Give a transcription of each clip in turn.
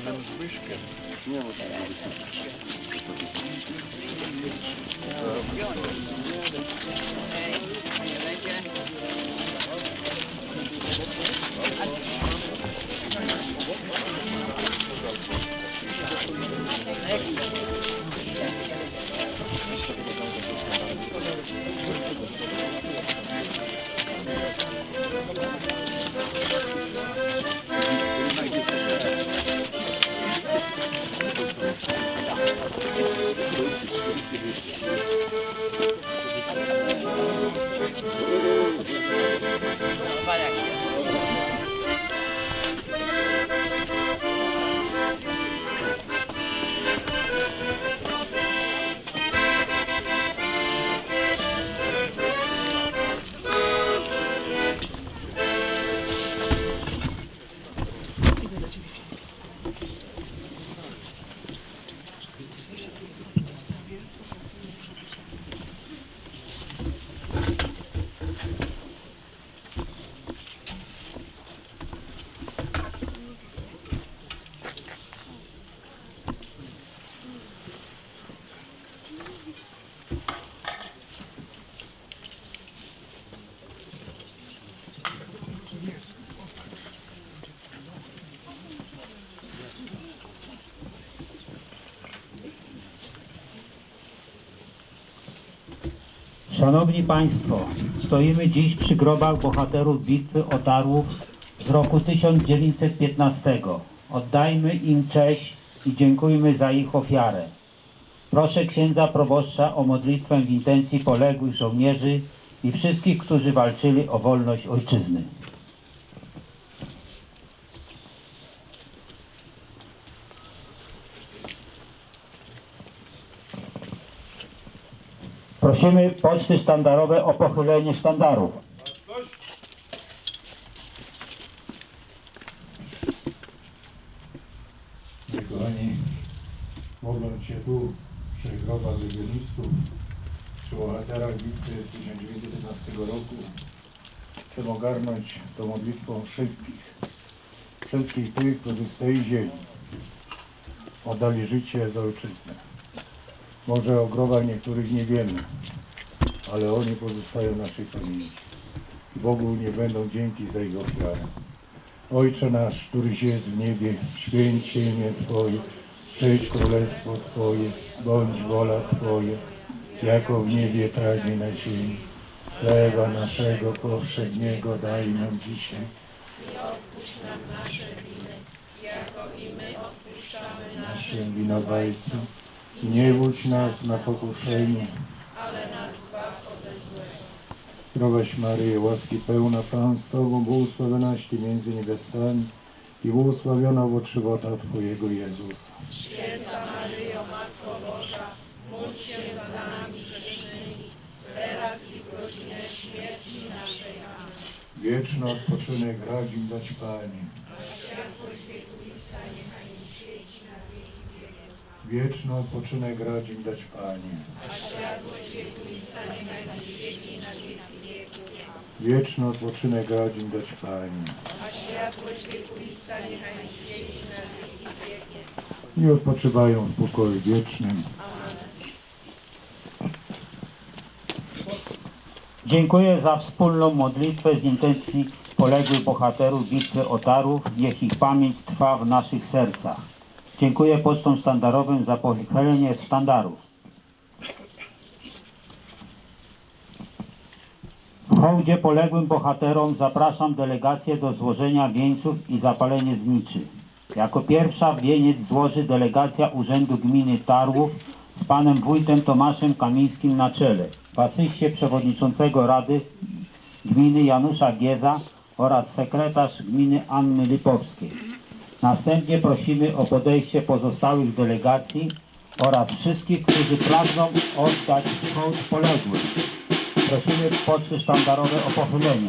panem Zbyszkiem. Szanowni Państwo, stoimy dziś przy grobach bohaterów bitwy o Darłów z roku 1915. Oddajmy im cześć i dziękujmy za ich ofiarę. Proszę księdza proboszcza o modlitwę w intencji poległych żołnierzy i wszystkich, którzy walczyli o wolność ojczyzny. Prosimy poczty sztandarowe o pochylenie sztandarów. Kochani, modląc się tu przy grobach legionistów, przy bohaterach bitwy 1915 roku, chcę ogarnąć tą modlitwą wszystkich, wszystkich tych, którzy z tej ziemi oddali życie za ojczyznę. Może o grobach niektórych nie wiemy, ale oni pozostają w naszej pamięci. Bogu nie będą dzięki za ich ofiarę. Ojcze nasz, któryś jest w niebie, święć imię Twoje, przyjdź królestwo Twoje, bądź wola Twoja, jako w niebie, tak i na ziemi. Chleba naszego powszedniego daj nam dzisiaj. Naszym winowajcom. I nie budź nas na pokuszenie, Zdrowaś Maryjo, łaski pełna Pan z Tobą, błogosławionaś Ty między niewiastami i błogosławiona owoc żywota Twojego Jezus. Wieczny odpoczynek radź im dać Panie. Wieczny odpoczynek radź im dać Panie. Wieczny odpoczynek radź im dać Panie. I odpoczywają w pokoju wiecznym. Dziękuję za wspólną modlitwę z intencji poległych bohaterów bitwy o Darłów. Niech ich pamięć trwa w naszych sercach. Dziękuję pocztom sztandarowym za pochylenie sztandarów. W hołdzie poległym bohaterom zapraszam delegację do złożenia wieńców i zapalenie zniczy. Jako pierwsza wieniec złoży delegacja Urzędu Gminy Tarłów z panem wójtem Tomaszem Kamińskim na czele, w przewodniczącego Rady Gminy Janusza Gieza oraz sekretarz gminy Anny Lipowskiej. Następnie prosimy o podejście pozostałych delegacji oraz wszystkich, którzy pragną oddać hołd poległym. Prosimy poczty sztandarowe o pochylenie.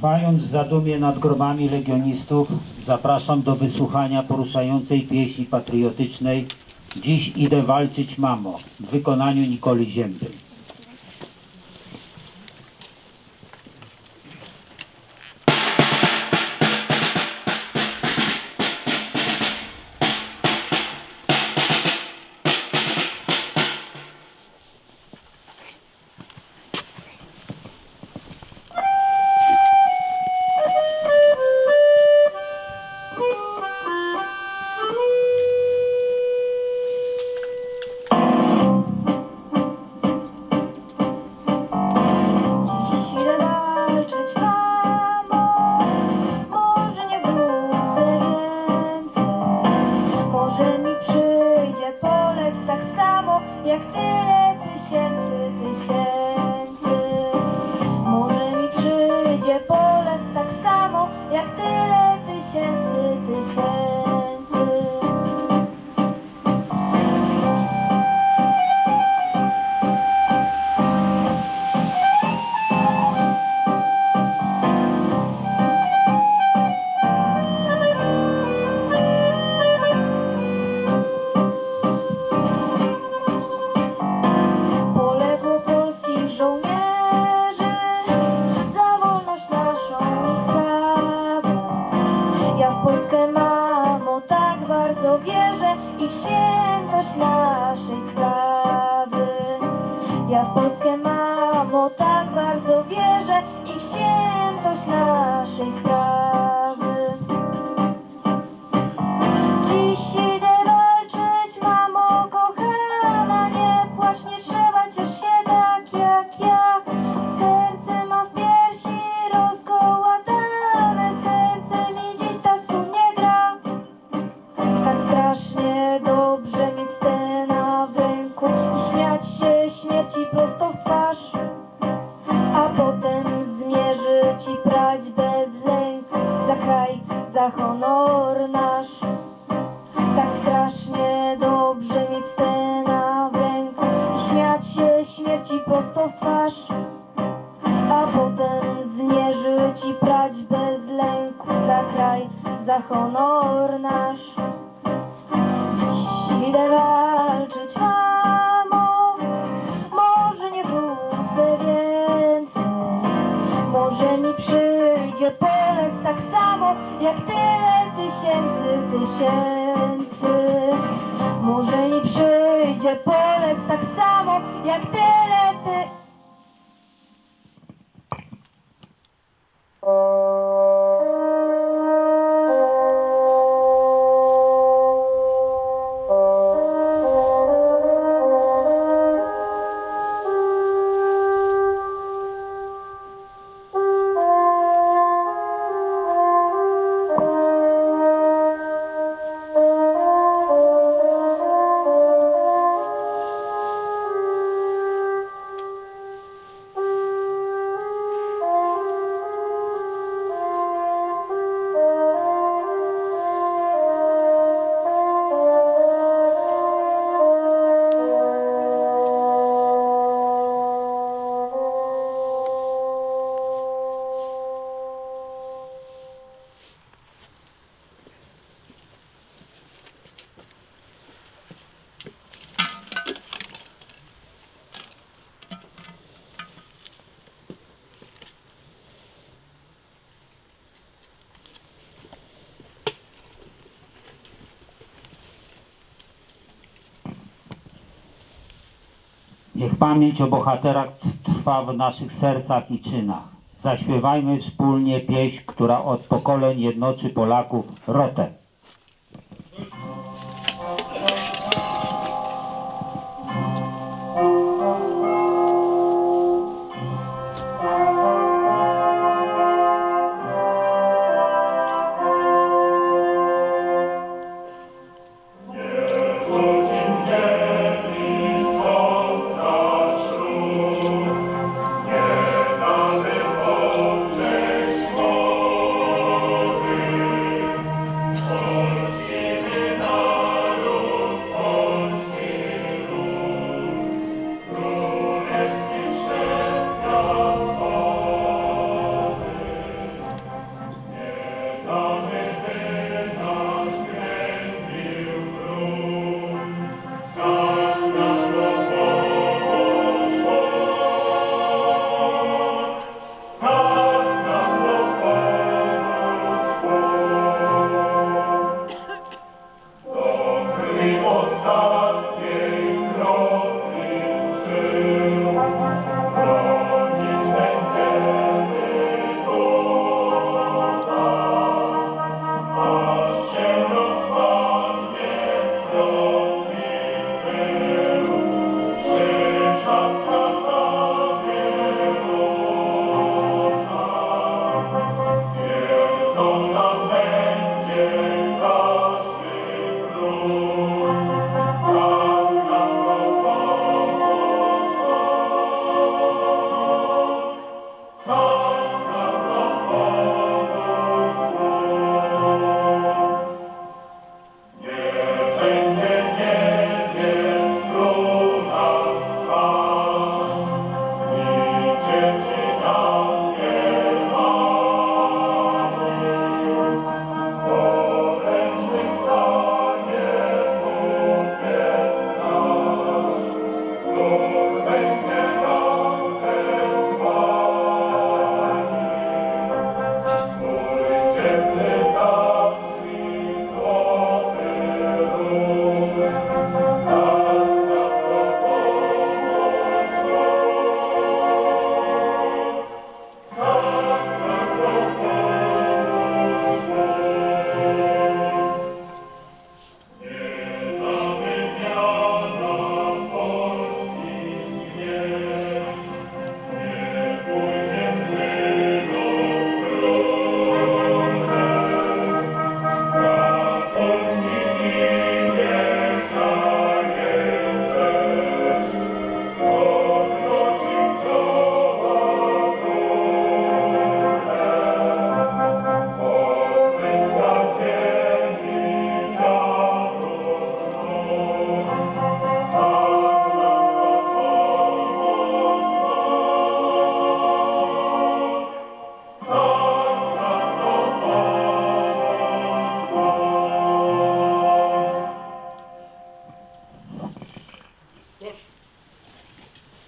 Trwając w zadumie nad grobami legionistów, zapraszam do wysłuchania poruszającej pieśni patriotycznej Dziś idę walczyć, mamo, w wykonaniu Nikoli Zięby. I śmiać się śmierci prosto w twarz. A potem zmierzyć i prać bez lęku za kraj, za honor nasz. Tak strasznie dobrze mieć stena w ręku i śmiać się śmierci prosto w twarz. A potem zmierzyć i prać bez lęku za kraj, za honor nasz. Dziś idę walczyć, mi przyjdzie polec tak samo, jak tyle tysięcy, tysięcy. Może mi przyjdzie polec tak samo, jak tyle ty... pamięć o bohaterach trwa w naszych sercach i czynach. Zaśpiewajmy wspólnie pieśń, która od pokoleń jednoczy Polaków, Rotę.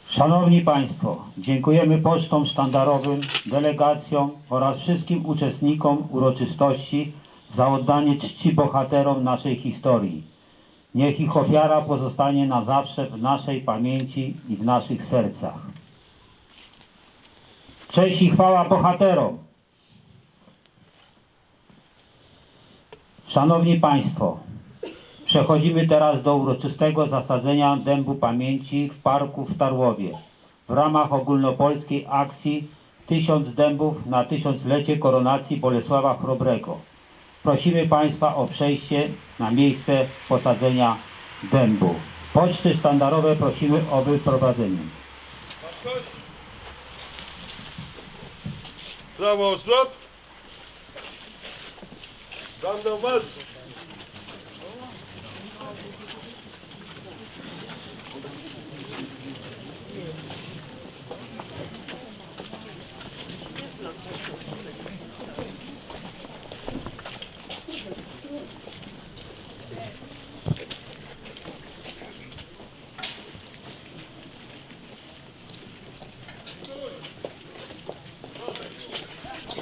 Szanowni Państwo, dziękujemy pocztom sztandarowym, delegacjom oraz wszystkim uczestnikom uroczystości za oddanie czci bohaterom naszej historii. Niech ich ofiara pozostanie na zawsze w naszej pamięci i w naszych sercach. Cześć i chwała bohaterom! Szanowni Państwo, Przechodzimy teraz do uroczystego zasadzenia dębu pamięci w parku w Tarłowie w ramach ogólnopolskiej akcji Tysiąc dębów na tysiąclecie koronacji Bolesława Chrobrego. Prosimy Państwa o przejście na miejsce posadzenia dębu. Poczty sztandarowe prosimy o wyprowadzenie. Baczność. Prawo o zwrot. Będą marsz.